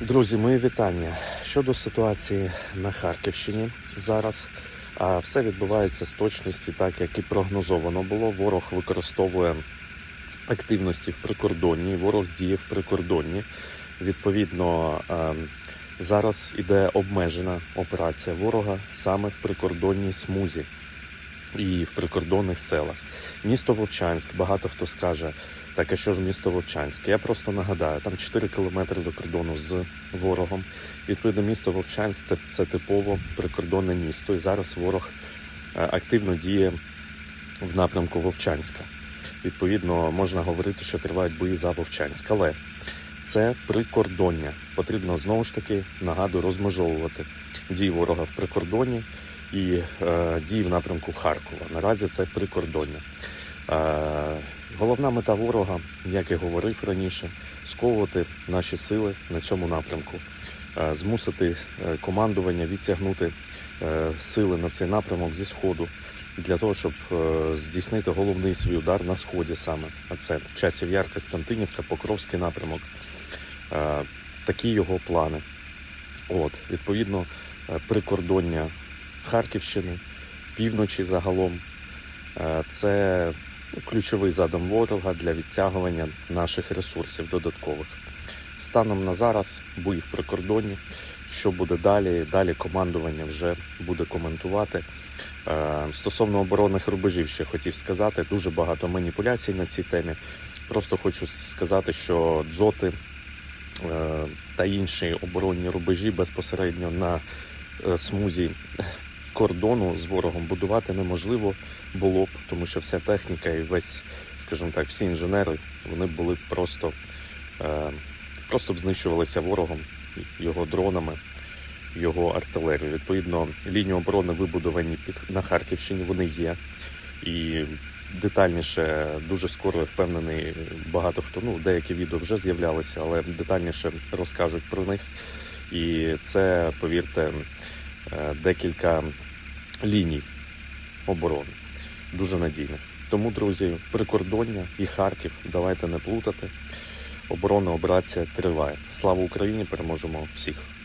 Друзі, мої вітання. Щодо ситуації на Харківщині зараз, все відбувається з точності, так як і прогнозовано було. Ворог використовує активності в прикордонні, ворог діє в прикордонні. Відповідно, зараз іде обмежена операція ворога саме в прикордонній смузі і в прикордонних селах. Місто Вовчанськ, багато хто скаже, так а що ж місто Вовчанськ? Я просто нагадаю, там 4 кілометри до кордону з ворогом. Відповідно, місто Вовчанськ це- це типово прикордонне місто, і зараз ворог е, активно діє в напрямку Вовчанська. Відповідно, можна говорити, що тривають бої за Вовчанськ, але це прикордоння. Потрібно знову ж таки нагадую розмежовувати дії ворога в прикордонні і е, дії в напрямку Харкова. Наразі це прикордоння. Головна мета ворога, як я говорив раніше, сковувати наші сили на цьому напрямку, змусити е, командування відтягнути е, сили на цей напрямок зі сходу для того, щоб е, здійснити головний свій удар на сході саме. А це часів Яр, Костянтинівка, Покровський напрямок. Такі його плани. От, відповідно, прикордоння Харківщини, півночі загалом. Це ключовий задум ворога для відтягування наших ресурсів додаткових. Станом на зараз бої в прикордонні. Що буде далі? Далі командування вже буде коментувати. Е, Стосовно оборонних рубежів, ще хотів сказати, дуже багато маніпуляцій на цій темі. Просто хочу сказати, що дзоти е, та інші оборонні рубежі безпосередньо на е, смузі кордону з ворогом будувати неможливо було б, тому що вся техніка і весь, скажімо так, всі інженери вони були б просто, е, просто б знищувалися ворогом, його дронами, його артилерією. Відповідно, лінії оборони вибудовані під на Харківщині, вони є. І детальніше, дуже скоро я впевнений, багато хто ну деякі відео вже з'являлися, але детальніше розкажуть про них. І це, повірте, декілька ліній оборони. Дуже надійних. Тому, друзі, прикордоння і Харків, давайте не плутати. Оборонна операція триває. Слава Україні! Переможемо всіх!